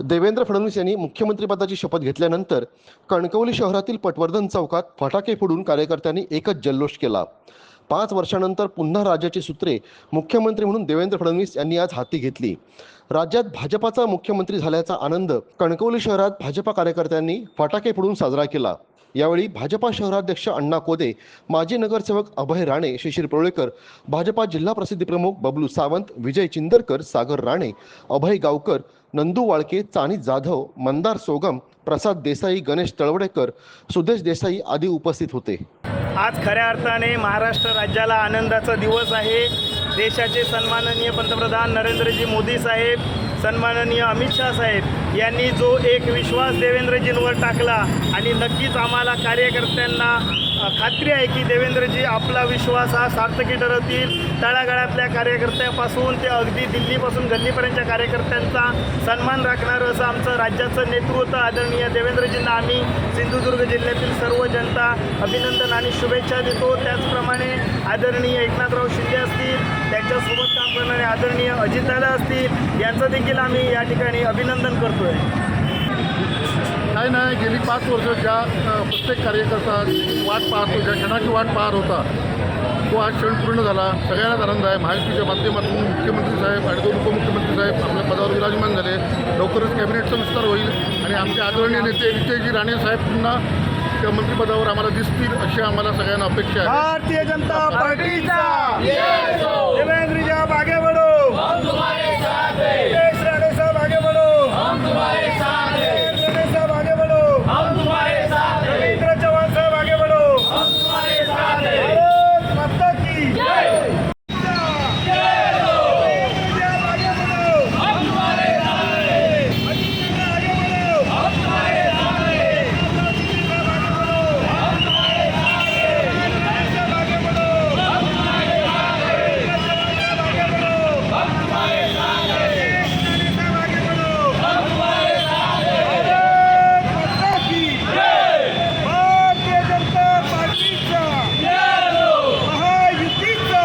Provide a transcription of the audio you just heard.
देवेंद्र फडणवीस यांनी मुख्यमंत्रीपदाची शपथ घेतल्यानंतर कणकवली शहरातील पटवर्धन चौकात फटाके फोडून कार्यकर्त्यांनी एकच जल्लोष केला. पाच वर्षानंतर पुन्हा राज्याची सूत्रे मुख्यमंत्री म्हणून देवेंद्र फडणवीस यांनी आज हाती घेतली. राज्यात भाजपाचा मुख्यमंत्री झाल्याचा आनंद कणकवली शहरात भाजपा कार्यकर्त्यांनी फटाके फोडून साजरा केला. यावेळी भाजपा शहराध्यक्ष अण्णा कोदे माजी नगरसेवक अभय राणे शिशिर परुळेकर भाजपा जिल्हा प्रसिद्धी प्रमुख बबलू सावंत विजय चिंदरकर सागर राणे अभय गावकर नंदू वाळके चाणी जाधव मंदार सोगम प्रसाद देसाई गणेश तळवडेकर सुदेश देसाई आदी उपस्थित होते. आज खऱ्या अर्थाने महाराष्ट्र राज्याला आनंदाचा दिवस आहे. देशाचे सन्माननीय पंतप्रधान नरेंद्रजी मोदी साहेब सन्माननीय अमित शाह साहेब यांनी जो एक विश्वास देवेंद्रजींवर टाकला आणि नक्कीच आम्हाला कार्यकर्त्यांना खात्री आहे की देवेंद्रजी आपला विश्वास हा सार्थकी ठरवतील. तळागाळातल्या कार्यकर्त्यापासून ते अगदी दिल्लीपासून गल्लीपर्यंतच्या कार्यकर्त्यांचा सन्मान राखणारं असं आमचं राज्याचं नेतृत्व आदरणीय देवेंद्रजींना आम्ही सिंधुदुर्ग जिल्ह्यातील सर्व जनता अभिनंदन आणि शुभेच्छा देतो. त्याचप्रमाणे आदरणीय एकनाथराव शिंदे असतील त्यांच्यासोबत काम करणारे आदरणीय अजितदादा असतील यांचं देखील आम्ही या ठिकाणी अभिनंदन करतोय. काही नाही गेली पाच वर्ष ज्या प्रत्येक कार्यकर्ता वाट पाहतो ज्या क्षणाची वाट पाहत होता तो आज क्षण पूर्ण झाला. सगळ्यांनाच आनंद आहे. महायुतीच्या माध्यमातून मुख्यमंत्री साहेब आणि दोन उपमुख्यमंत्री साहेब आपल्या पदावर विराजमान झाले. लवकरच कॅबिनेटचा विस्तार होईल आणि आमचे आदरणीय नेते विजयजी राणे साहेब पुन्हा मंत्रिपदावर आम्हाला दिसतील अशी आम्हाला सगळ्यांना अपेक्षा आहे. भारतीय जनता पार्टीचा देवेंद्र जी आप आगे बढ़ो सुरेश राणे साहब आगे बढ़ो राणे साहब आगे बढ़ो रवींद्र चव्हाण साहब आगे बढ़ो भारत माता की देवेंद्र जी आप आगे बढ़ो अजित जी आगे बढ़ो भारतीय जनता पार्टीचा महायुतीचा